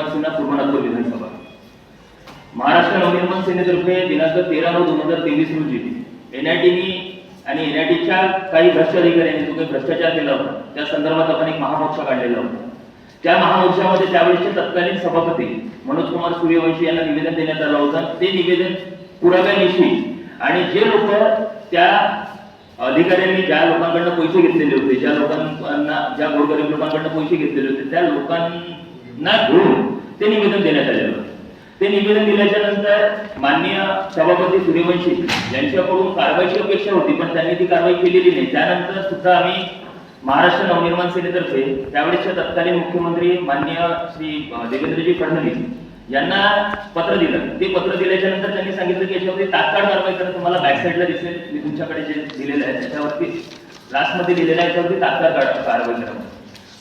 नवनिर्माण सेना पूर्व नागपूर विधानसभा. महाराष्ट्र नवनिर्माण सेनेतर्फे दिनांक तेरा नऊ दोन हजार तेवीस रोजी एनआयटीनी आणि एनआयटीच्या काही भ्रष्ट अधिकाऱ्यांनी जो काही भ्रष्टाचार केला होता त्या संदर्भात आपण एक महामोर्चा काढलेला होता. त्या महामोर्चामध्ये त्यावेळेसचे तत्कालीन सभापती मनोज कुमार सूर्यवंशी यांना निवेदन देण्यात आलं होतं. ते निवेदन पुराव्यानिशी आणि जे लोक त्या अधिकाऱ्यांनी ज्या लोकांकडनं पैसे घेतलेले होते ज्या लोकांना ज्या गोरगरीब लोकांकडनं पैसे घेतलेले होते त्या लोकांना घेऊन ते निवेदन देण्यात आलेलं होतं. ते निवेदन दिल्याच्या नंतर माननीय सभापती सूर्यवंशी यांच्याकडून कारवाईची अपेक्षा होती पण त्यांनी ती कारवाई केलेली नाही. त्यानंतर सुद्धा आम्ही महाराष्ट्र नवनिर्माण सेनेतर्फे त्यावेळेसच्या तत्कालीन मुख्यमंत्री माननीय श्री देवेंद्रजी फडणवीस यांना पत्र दिलं. ते पत्र दिल्याच्या नंतर त्यांनी सांगितलं की याच्यावरती तात्काळ कारवाई करा तुम्हाला बॅक साईडला दिसेल. मी तुमच्याकडे जे दिलेलं आहे त्याच्यावरती लास्टमध्ये दिलेलं आहे त्यावरती तात्काळ कारवाई करा.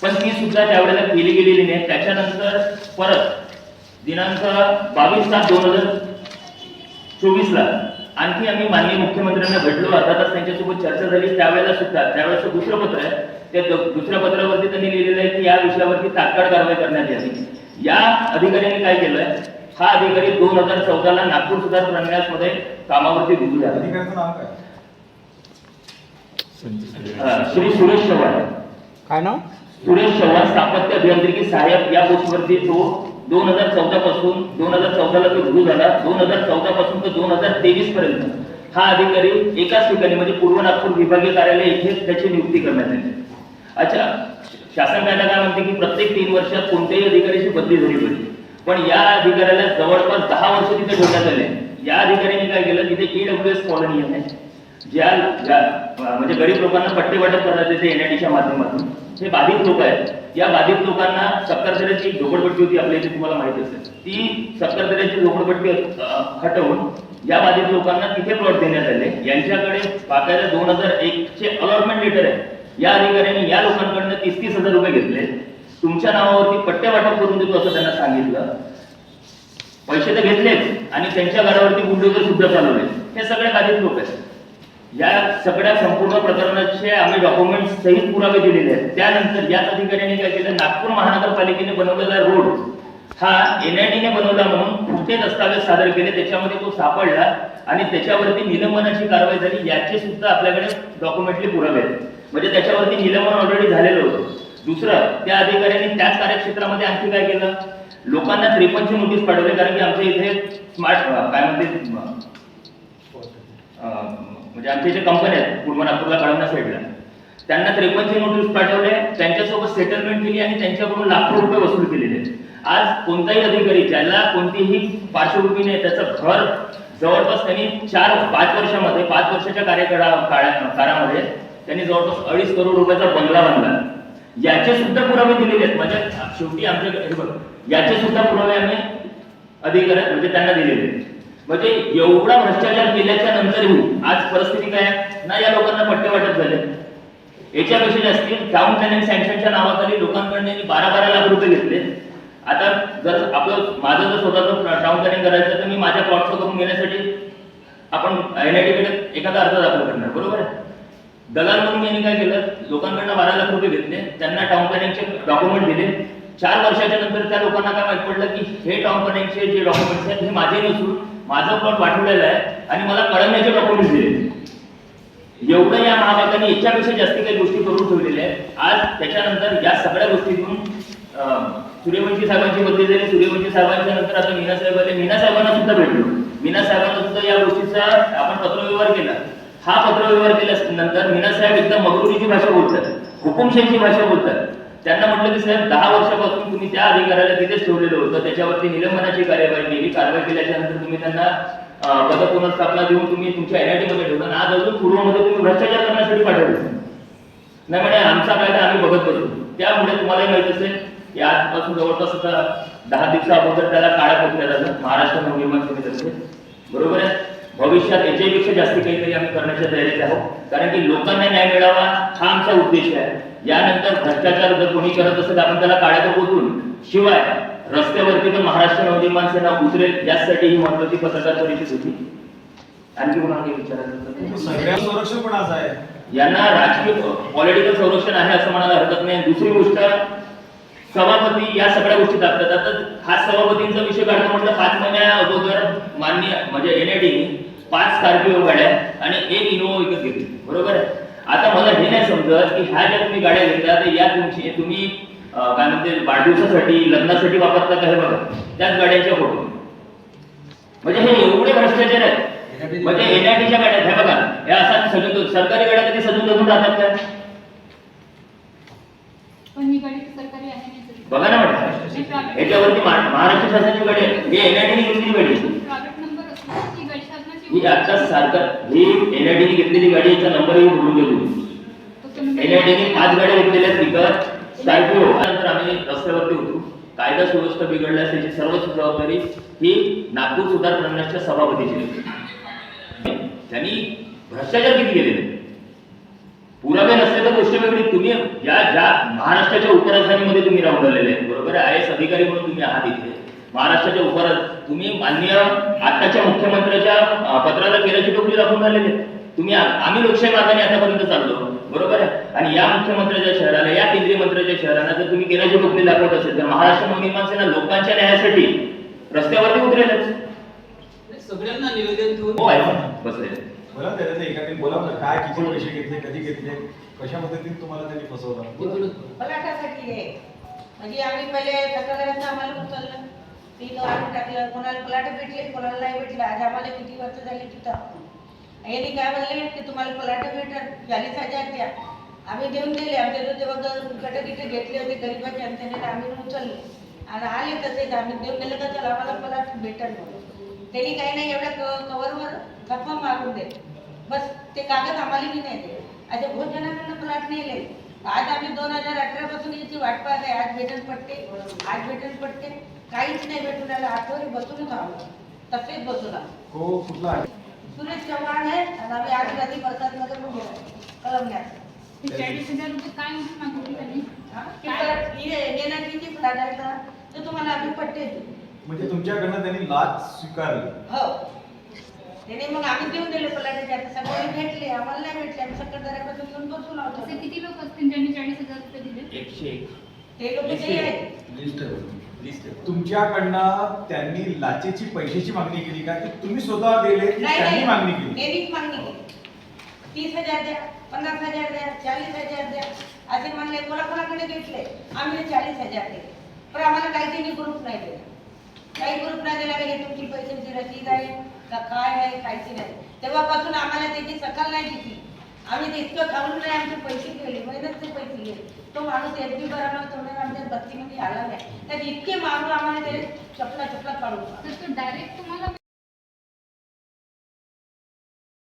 पण ती सुद्धा त्यावेळेला केली गेलेली नाही त्याच्यानंतर परत दिनांक बावीस सात दोन हजार चोवीस ला आणखी आम्ही माननीय मुख्यमंत्र्यांना भेटलो. अर्धा तास त्यांच्यासोबत चर्चा झाली. त्यावेळेला सुद्धा त्यावेळेचं दुसरं पत्र आहे त्या दुसऱ्या पत्रावरती त्यांनी लिहिलेलं आहे की या विषयावरती तात्काळ कारवाई करण्यात यावी. या अधिकाऱ्यांनी काय केलंय? हा अधिकारी दोन हजार चौदा ला नागपूर सुधार प्रन्यासमध्ये कामावरती रुजू झाला. अधिकाऱ्याचं नाव काय? अं, श्री सुरेश चव्हाण. काय नाव? सुरेश चव्हाण स्थापत्य अभियांत्रिकी सहाय्यक या पोस्टवरती तो दोन हजार चौदा पासून दोन हजार चौदाला तो रुजू झाला. दोन हजार चौदा पासून तर दोन हजार तेवीस पर्यंत हा अधिकारी एकाच ठिकाणी म्हणजे पूर्व नागपूर विभागीय कार्यालय येथे त्याची नियुक्ती करण्यात आली. अच्छा शासन कायदा काय म्हणते की प्रत्येक तीन वर्षात कोणत्याही अधिकाऱ्याची बदली झाली पाहिजे. पण या अधिकाऱ्याला जवळपास दहा वर्ष तिथे ठेवण्यात आले. या अधिकाऱ्यांनी काय केलं? तिथे ईडब्ल्यू एस कॉलनी आहे. ज्या म्हणजे गरीब लोकांना पट्टे वाटप करण्यात येते एनआयटीच्या माध्यमातून हे बाधित लोक आहेत. या बाधित लोकांना सत्तर झोपडपट्टी होती आपल्या इथे तुम्हाला माहीत असेल. ती सत्तर झोपडपट्टी हटवून या बाधित लोकांना तिथे प्लॉट देण्यात आले. यांच्याकडे बाकायदा दोन हजार एक चे अलॉटमेंट लेटर आहे. या अधिकाऱ्यांनी या लोकांकडनं तीस तीस हजार रुपये घेतले. तुमच्या नावावरती पट्टे वाटप करून देतो असं त्यांना सांगितलं. पैसे तर घेतलेच आणि त्यांच्या घरावरती बुलडोजर सुद्धा चालवले. हे सगळे बाधित लोक आहेत. या सगळ्या संपूर्ण प्रकरणाचे आम्ही डॉक्युमेंट सहित पुरावे दिलेले आहेत. त्यानंतर याच अधिकाऱ्यांनी काय केलं? नागपूर महानगरपालिकेने बनवलेला रोड हा एन आय एनआयटीने बनवला म्हणून कुठे दस्तावेज सादर केले त्याच्यामध्ये तो सापडला आणि त्याच्यावरती निलंबनाची कारवाई झाली याचे सुद्धा आपल्याकडे डॉक्युमेंटली पुरावे आहेत. म्हणजे त्याच्यावरती निलंबन ऑलरेडी झालेलं होतं. दुसरं त्या अधिकाऱ्यांनी त्याच कार्यक्षेत्रामध्ये आणखी काय केलं? लोकांना त्रेपन्नची नोटीस पाठवली कारण की आमच्या इथे स्मार्ट काय म्हणते म्हणजे आमच्या ज्या कंपन्या आहेत पूर्व नागपूरला कळवण्या साईडला त्यांना त्रेपन्नशे नोटीस पाठवले त्यांच्यासोबत सेटलमेंट केली आणि त्यांच्याकडून लाखो रुपये वसूल केलेले आहेत. आज कोणताही अधिकारी ज्याला कोणतीही पार्श्वभूमी नाही त्याचं घर जवळपास त्यांनी चार पाच वर्षामध्ये पाच वर्षाच्या कार्यकाळा काळामध्ये त्यांनी जवळपास अडीच करोड रुपयाचा बंगला बांधला याचे सुद्धा पुरावे दिलेले आहेत म्हणजे शेवटी आमच्याकडे याचे सुद्धा पुरावे आम्ही अधिकाऱ्या म्हणजे त्यांना दिलेले आहेत. म्हणजे एवढा भ्रष्टाचार केल्याच्या नंतरही आज परिस्थिती काय आहे? ना या लोकांना पट्टे वाटप झाले. याच्यापेक्षा जास्ती टाउन प्लॅनिंग सँक्शनच्या नावाखाली लोकांकडून बारा बारा लाख रुपये घेतले. आता जर आपलं माझं जर स्वतःचं टाउन प्लॅनिंग करायचं तर मी माझ्या प्लॉटचं करून घेण्यासाठी आपण एनआयटी कडे एखादा अर्ज दाखल करणार बरोबर आहे? दलाल म्हणून यांनी काय केलं? लोकांकडनं बारा लाख रुपये घेतले त्यांना टाउन प्लॅनिंगचे डॉक्युमेंट दिले. चार वर्षाच्या नंतर त्या लोकांना काय माहीत पडलं की हे टाउन प्लॅनिंगचे जे डॉक्युमेंट्स आहेत हे माझे नसून माझं प्लॉट पाठवलेलं आहे आणि मला कळवण्याचे डॉक्युमेंट्स दिले एवढं या महाभागाने याच्यापेक्षा जास्त काही गोष्टी करून ठेवलेल्या आहेत. आज त्याच्यानंतर या सगळ्या गोष्टीतून सूर्यवंशी साहेबांची बदली झाली. सूर्यवंशी साहेबांच्या नंतर आता मीना साहेब आले. मीना साहेबांना सुद्धा भेटलो. मीना साहेबांना सुद्धा या गोष्टीचा आपण पत्रव्यवहार केला. हा पत्रव्यवहार केल्यानंतर मीना साहेब एकदम मगरुरीची भाषा बोलतात. हुकुमशाहीची भाषा बोलतात. त्यांना म्हटलं की साहेब दहा वर्षापासून तुम्ही त्या अधिकाऱ्याला तिथेच ठेवलेलं होतं. त्याच्यावरती निलंबनाची कार्यवाही केली कारवाई केल्याच्यानंतर तुम्ही त्यांना पद पुनर्स्थापना देऊन तुम्ही तुमच्या एनआयटी मध्ये ठेवलं आज अजून पूर्वमध्ये तुम्ही भ्रष्टाचार करण्यासाठी पाठवलं. नाही म्हणे आमचा कायदा आम्ही बघत बसू. त्यामुळे तुम्हालाही माहीत असेल की आजपासून जवळपास आता दहा दिवसा अगोदर त्याला काळ्या पोचल्या जातं महाराष्ट्र नवनिर्माण समितीतर्फे. बरोबर आहे? भविष्यात याच्यापेक्षा जास्ती काहीतरी आम्ही करण्याच्या तयारीत आहोत. कारण की लोकांना न्याय मिळावा हा आमचा उद्देश आहे. यानंतर भ्रष्टाचार जर कोणी करत असेल आपण त्याला काळ्या पोचून शिवाय रस्त्यावरती पण महाराष्ट्र नवनिर्माण सेना उतरेल यासाठी ही महत्वाची पत्रकार परिषद होती. आणखी कोणाला विचारायचं? संरक्षण पण आहे. यांना राजकीय पॉलिटिकल संरक्षण आहे असं म्हणायला हरकत नाही. दुसरी गोष्ट सभापती या सगळ्या गोष्टी दाखतात आता हा सभापतींचा विषय काढतो म्हटलं पाच महिन्या अगोदर मान्य म्हणजे एनआयडीने पाच स्कॉर्पिओ गाड्या आणि एक इनोवा विकत घेतली. बरोबर आहे? आता मला हे नाही समजत की ह्या ज्या तुम्ही गाड्या घेता तर या तुमची तुम्ही काय म्हणते वाढदिवसासाठी लग्नासाठी वापरता का हे बघा. त्याच गाड्यांच्या फोटो. म्हणजे हे एवढे भ्रष्टाचार आहेत. म्हणजे एनआयटीच्या गाड्या आहेत, हे बघा. हे असा सजून सरकारी गाड्या कधी सजून धरून राहतात का. बघा ना मॅडम. याच्यावरती महा- महाराष्ट्र शासनाची गाडी आहे. ही एनआयटीने घेतलेली गाडी आहे. प्रायव्हेट नंबर असतो ती मी आताच ही आता सरकार ही एनआयटीने घेतलेली गाडी याचा नंबरही बोलून देतो. एन तुम्ही- पाच गाड्या घेतलेल्या आहेत विकत स्कॉर्पिओ त्यानंतर आम्ही रस्त्यावरती होतो. कायदा सुव्यवस्था बिघडल्यास त्याची सर्वच जबाबदारी ही नागपूर सुधार प्रन्यासच्या सभापतीची त्यांनी भ्रष्टाचार किती केलेले पुरावे नसले तर गोष्ट वेगळी. तुम्ही ज्या ज्या महाराष्ट्राच्या उपराजधानीमध्ये तुम्ही राहून राहिलेले आहेत बरोबर? आहे आय एस अधिकारी म्हणून तुम्ही आहात इथे. महाराष्ट्राच्या उपरा तुम्ही मान्य आताच्या मुख्यमंत्र्याच्या पत्राला केल्याची टोकरी दाखवून आहेत. तुम्ही आम्ही लोकशाही मार्गाने आतापर्यंत चाललो. बरोबर आहे? आणि या मुख्यमंत्र्याच्या शहराला या केंद्रीय मंत्र्याच्या शहराला जर तुम्ही केल्याची टोकरी दाखवत असेल तर महाराष्ट्र नवनिर्माण सेना लोकांच्या न्यायासाठी रस्त्यावरती उतरेलच. सगळ्यांना निवेदन देऊन हो आहे बसलेले बोला त्याच्यात एखादी बोला ना काय किती पैसे घेतले कधी घेतले कशा पद्धतीने तुम्हाला त्यांनी फसवलं? म्हणजे आम्ही पहिले तक्रारांचं आम्हाला उचललं. तीन आणून टाकलं कोणाला पलाट भेटले कोणाला नाही भेटलं आज आम्हाला किती वर्ष झाली तिथं. यांनी काय म्हणले की तुम्हाला पलाट भेटल चाळीस हजार द्या. आम्ही देऊन दिले आमच्या जो तेव्हा गट गिट घेतले होते गरीबाचे आणि त्याने आम्ही उचलले. आणि आले तसेच आम्ही देऊन दिले का चला आम्हाला पलाट भेटल त्यांनी काही नाही एवढ्या क- कवरवर थप्पा मारून दे बस ते कागद आम्हाला बी नाही दे असे बहुत जणांकडनं प्लॉट नेले आज आम्ही दोन हजार अठरा पासून याची वाट पाहत आहे. आज भेटन पडते आज भेटन पडते काहीच नाही भेटून आलं आठवडी बसूनच आलो तसेच बसून को कुठला आहे? सुरेश चव्हाण आहे आणि आम्ही आदिवासी प्रसादमध्ये पण गेलो कलमण्यात चाळीस हजार रुपये काय म्हणून मागितले त्यांनी? हा? की परत ही येण्याची फ्लॅट आहे का तर तुम्हाला आम्ही पट्टे देऊ. म्हणजे तुमच्याकडनं त्यांनी लाच स्वीकारली. हो. त्याने मग आम्ही देऊन दिले पलाटाचे आता सगळ्यांनी भेटले. आम्हाला नाही भेटले. आम्ही येऊन बसून असे आहोत किती लोक असतील ज्यांनी चाळीस हजार रुपये दिले? एकशे एक. ते लोक ते आहेत. लिस्ट आहे. तुमच्याकडनं त्यांनी लाचेची पैशाची मागणी केली का? की तुम्ही स्वतः दिले की त्यांनी मागणी केली? त्यांनीच मागणी केली. तीस हजार द्या पन्नास हजार द्या चाळीस हजार द्या. असे म्हणले कोणाकोणाकडे घेतले? आम्ही चाळीस हजार दिले. पण आम्हाला काही त्यांनी ग्रुप नाही दिला. काही ग्रुप नाही दिला हे तुमची पैशाची रसीद आहे का काय आहे काहीच नाही. तेव्हापासून आम्हाला त्याची सकाळ नाही दिली आम्ही ते इतकं खाऊन नाही आमचे पैसे गेले मेहनतचे पैसे गेले. तो माणूस एस बी बरोबर तेवढ्या आमच्या बत्तीमध्ये आला नाही. त्यात इतके मारून आम्हाला त्याने चपला चपला काढून डायरेक्ट तुम्हाला